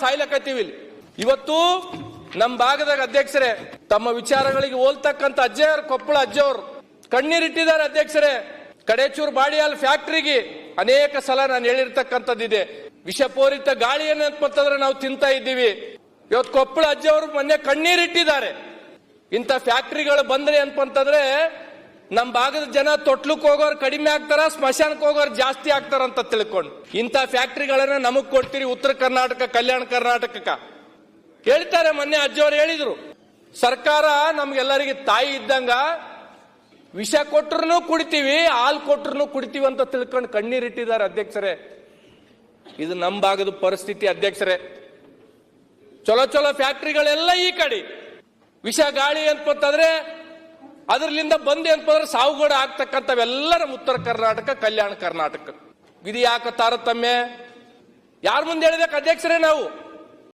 ಸಾಯ್ಲಕತ್ತೀವಿ ಇವತ್ತು ನಮ್ಮ ಭಾಗದಾಗ ಅಧ್ಯಕ್ಷರೇ, ತಮ್ಮ ವಿಚಾರಗಳಿಗೆ ಹೋಲ್ತಕ್ಕಂತ ಅಜ್ಜಯ್ಯರ್ ಕೊಪ್ಪಳ ಅಜ್ಜವ್ರು, ಕಣ್ಣೀರಿಟ್ಟಿದ್ದಾರೆ ಅಧ್ಯಕ್ಷರೇ. ಕಡೇಚೂರ್ ಬಾಡಿಯಾಲ್ ಫ್ಯಾಕ್ಟ್ರಿಗೆ ಅನೇಕ ಸಲ ನಾನು ಹೇಳಿರ್ತಕ್ಕಂಥದ್ದಿದೆ. ವಿಷಪೂರಿತ ಗಾಳಿ ಏನಂತಂದ್ರೆ ನಾವು ತಿಂತಾ ಇದ್ದೀವಿ. ಇವತ್ತು ಕೊಪ್ಪಳ ಅಜ್ಜವರು ಮೊನ್ನೆ ಕಣ್ಣೀರಿಟ್ಟಿದ್ದಾರೆ. ಇಂಥ ಫ್ಯಾಕ್ಟ್ರಿಗಳು ಬಂದ್ರೆ ಅಂತಂದ್ರೆ ನಮ್ಮ ಭಾಗದ ಜನ ತೊಟ್ಲಕ್ಕೆ ಹೋಗೋರು ಕಡಿಮೆ ಆಗ್ತಾರ ಸ್ಮಶಾನಕ್ಕೆ ಹೋಗೋರು ಜಾಸ್ತಿ ಆಗ್ತಾರ ಅಂತ ತಿಳ್ಕೊಂಡು. ಇಂಥ ಫ್ಯಾಕ್ಟ್ರಿಗಳನ್ನ ನಮಗ್ ಕೊಡ್ತೀರಿ ಉತ್ತರ ಕರ್ನಾಟಕ, ಕಲ್ಯಾಣ ಕರ್ನಾಟಕಕ್ಕ. ಹೇಳ್ತಾರೆ ಮೊನ್ನೆ ಅಜ್ಜಿಯವರು ಹೇಳಿದ್ರು, ಸರ್ಕಾರ ನಮ್ಗೆಲ್ಲರಿಗೆ ತಾಯಿ ಇದ್ದಂಗ ವಿಷ ಕೊಟ್ರು ಕುಡಿತೀವಿ, ಹಾಲು ಕೊಟ್ರು ಕುಡಿತೀವಿ ಅಂತ ತಿಳ್ಕೊಂಡು ಕಣ್ಣೀರಿಟ್ಟಿದ್ದಾರೆ ಅಧ್ಯಕ್ಷರೇ. ಇದು ನಮ್ಮ ಭಾಗದ ಪರಿಸ್ಥಿತಿ ಅಧ್ಯಕ್ಷರೇ. ಚಲೋ ಚಲೋ ಫ್ಯಾಕ್ಟ್ರಿಗಳೆಲ್ಲ ಈ ಕಡೆ. ವಿಷ ಗಾಳಿ ಅಂತಂದ್ರೆ ಅದರ್ಲಿಂದ ಬಂದೆ ಅಂತಂದ್ರೆ ಸಾವುಗಡ ಆಗ್ತಕ್ಕಂಥವೆಲ್ಲ ನಮ್ಮ ಉತ್ತರ ಕರ್ನಾಟಕ, ಕಲ್ಯಾಣ ಕರ್ನಾಟಕ. ಇದು ಯಾಕೆ ತಾರತಮ್ಯ. ಯಾರ ಮುಂದೆ ಹೇಳ್ಬೇಕು? ಅಧ್ಯಕ್ಷರೇ ನಾವು.